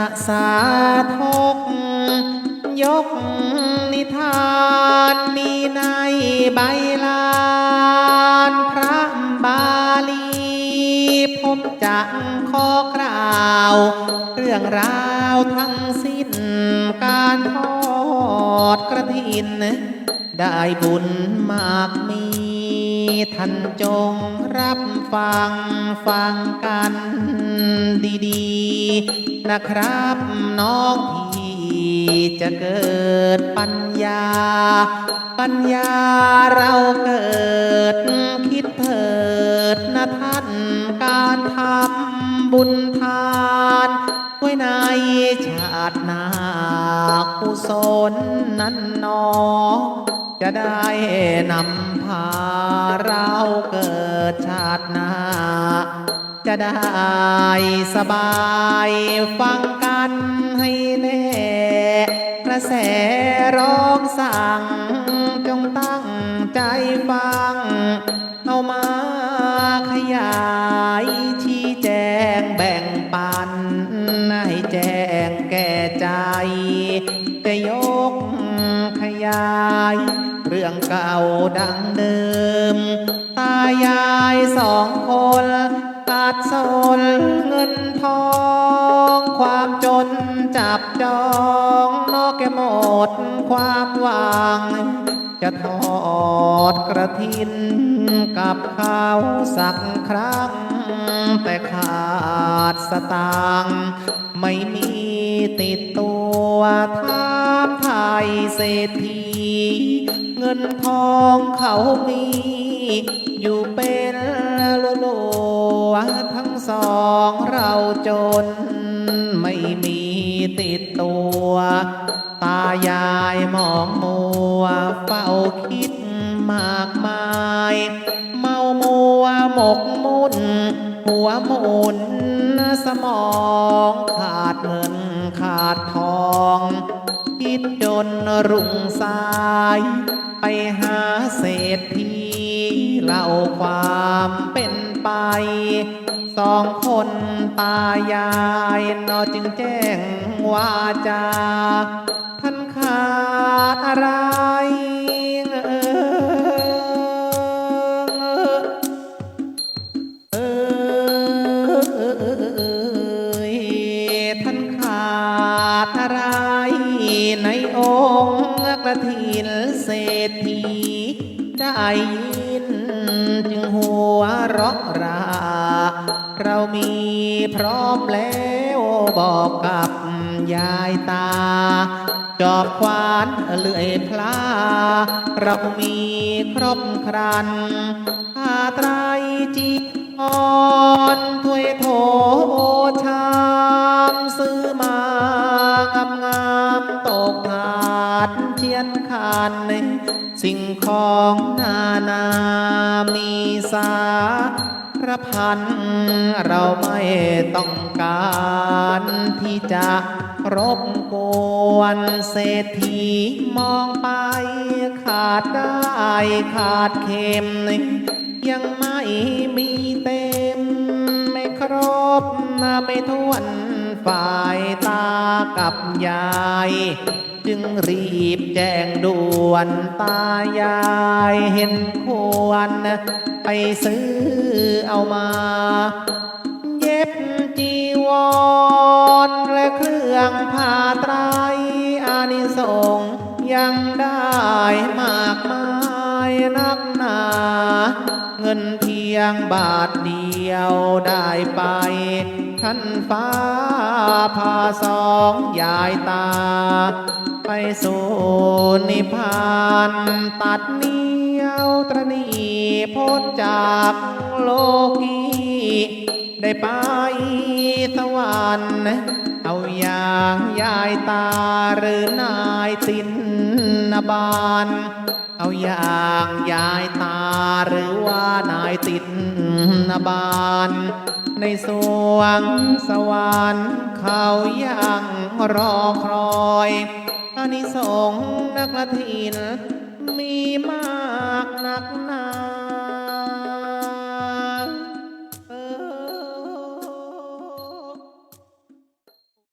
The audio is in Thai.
จะสาธกยกนิทานมีในใบลานพระบาลีผมจะขอกล่าว เรื่องราวทั้งสิ้น การทอดกระถิน ได้บุญมากมีท่านจงรับฟังฟังกัน ดีๆ นะครับน้องพี่จะเกิดปัญญา ปัญญาเราเกิด คิดเถิดนะท่านการทำบุญทานไว้ในชาตินากุศลนั้นนอจะได้นำพาเราเกิดชาติหน้า จะได้สบายฟังกันให้แน่กระแสร้องสั่ง จงตั้งใจฟัง เอามาขยายชี้แจงแบ่งปันให้แจ้งแก่ใจ จะยกขยาย เรื่องเก่าดังเดิม ตายายสองคน ดสนเงินทอง ความจนจับจองนอกแกหมดความหวัง จะทอดกระทินกับข้าวสักครั้ง แต่ขาดสตางค์ไม่มีติดตัวทามไทยเศรษฐี เงินทองเขามีอยู่เป็น สองเราจน ไม่มีติดตัว ตายายมองมัวเฝ้าคิดมากมาย เมามัวหมกมุ่น หัวหมุนสมองขาดเงินขาดทองคิดจนรุ่งสาย ไปหาเศรษฐีเล่าความเป็นไป สองคนตายายนอจึงแจ้งวาจา ท่านขาดอะไรเออเออเออท่านขาดอะไร ในองค์กระถินเศรษฐีได้ยินจึงหัวเราะรา เรามีพร้อมแล้วบอกกับยายตา จอบควานเลื่อยพลา เรามีครบครันผ้าไตรจีออนถ้วยโถชามซื้อมางามงามๆตกถาดเชียนคันสิ่งของนานามีสา พระพันเราไม่ต้องการที่จะรบกวนเศรษฐีมองไปขาดได้ขาดเข็ม ยังไม่มีเต็ม ไม่ครบนะไม่ทวนฝ่ายตากับยาย จึงรีบแจ้งด่วนตายายเห็นควร ไปซื้อเอามา เย็บจีวร และเครื่องผ้าไตรอานิสงยังได้มากมายนักหนาเงินเพียงบาทเดียวได้ไปท่านฟ้าพาสองยายตา ไปสู่นิพพานตัดเนียวตรณีพ้นจากโลกีได้ไปสวรรค์เอาอย่างยายตาหรือนายตินนบานเอาอย่างยายตาหรือว่านายตินนบาน ในสวงสวรรค์เขายังรอคอย อานิสงส์นักละทินมีมากนักหนา